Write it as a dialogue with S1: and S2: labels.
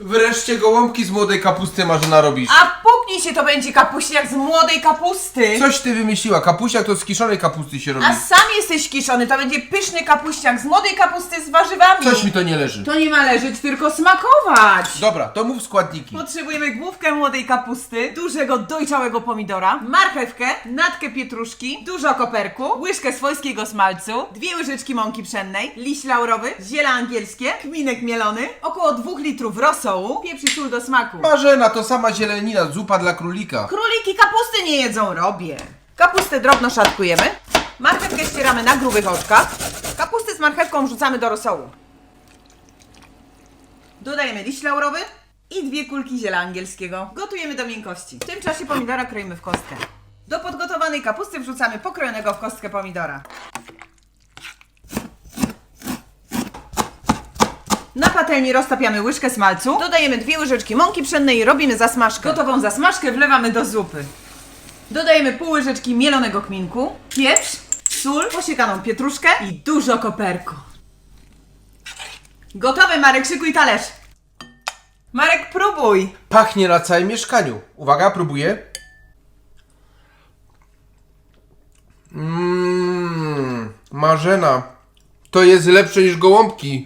S1: Wreszcie gołąbki z młodej kapusty Marzena robisz.
S2: A puknij się, to będzie kapuśniak z młodej kapusty.
S1: Coś ty wymyśliła, kapusiak to z kiszonej kapusty się robi.
S2: A sam jesteś kiszony, to będzie pyszny kapuśniak z młodej kapusty z warzywami.
S1: Coś mi to nie leży.
S2: To nie ma leżeć, tylko smakować.
S1: Dobra, to mów składniki.
S2: Potrzebujemy główkę młodej kapusty, dużego dojrzałego pomidora, marchewkę, natkę pietruszki, dużo koperku, łyżkę swojskiego smalcu, dwie łyżeczki mąki pszennej, liść laurowy, ziele angielskie, kminek mielony, około 2 litrów rosołu, pieprz i sól do smaku.
S1: Marzena to sama zielenina, zupa dla królika.
S2: Króliki kapusty nie jedzą, robię. Kapustę drobno szatkujemy, marchewkę ścieramy na grubych oczkach, kapustę z marchewką wrzucamy do rosołu. Dodajemy liść laurowy i dwie kulki ziela angielskiego. Gotujemy do miękkości. W tym czasie pomidora kroimy w kostkę. Do podgotowanej kapusty wrzucamy pokrojonego w kostkę pomidora. Na patelni roztapiamy łyżkę smalcu, dodajemy dwie łyżeczki mąki pszennej i robimy zasmażkę. Gotową zasmażkę wlewamy do zupy. Dodajemy pół łyżeczki mielonego kminku, pieprz, sól, posiekaną pietruszkę i dużo koperku. Gotowe, Marek, szykuj talerz. Marek, próbuj.
S1: Pachnie na całym mieszkaniu. Uwaga, próbuję. Mmm, Marzena. To jest lepsze niż gołąbki.